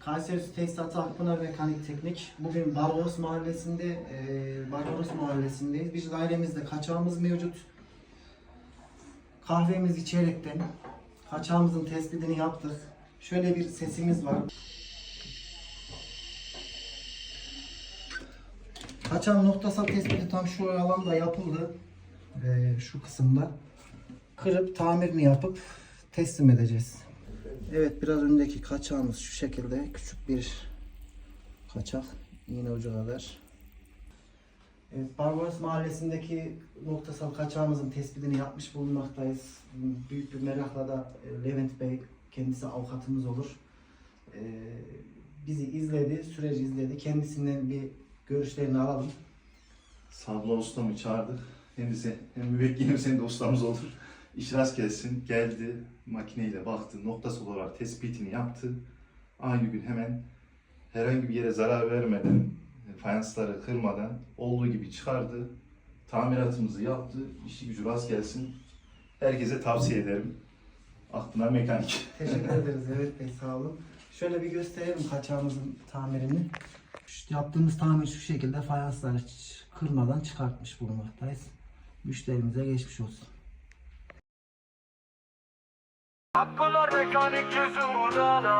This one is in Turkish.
Kayseri Tesisatı Akpınar Mekanik Teknik. Bugün Barbaros Mahallesi'nde, e, Barbaros Mahallesi'ndeyiz. Bir dairemizde kaçağımız mevcut. Kahvemizi içerekten kaçağımızın tespitini yaptık. Şöyle bir sesimiz var. Kaçağın noktasal tespiti tam şu alanda yapıldı. Ve şu kısımda kırıp tamirini yapıp teslim edeceğiz. Evet biraz öndeki kaçağımız şu şekilde küçük bir kaçak iğne ucu kadar. Evet, Barbaros Mahallesi'ndeki noktasal kaçağımızın tespitini yapmış bulunmaktayız. Büyük bir merakla da e, Levent Bey kendisi avukatımız olur. E, bizi izledi, süreci izledi. Kendisinden bir görüşlerini alalım. Sabla ustamı çağırdık. Kendisi hem müvekkil hem senin de ustamız olur. İş rast gelsin. Geldi, makineyle baktı, noktasal olarak tespitini yaptı. Aynı gün hemen herhangi bir yere zarar vermeden, fayansları kırmadan olduğu gibi çıkardı. Tamiratımızı yaptı. İşi gücü rast gelsin. Herkese tavsiye ederim. Aklına mekanik. Teşekkür ederiz evet Bey sağ olun. Şöyle bir gösterelim kaçağımızın tamirini. Şu yaptığımız tamir şu şekilde fayansları kırmadan çıkartmış bulunmaktayız. Müşterimize geçmiş olsun. Akpınar mekanik çözüm odana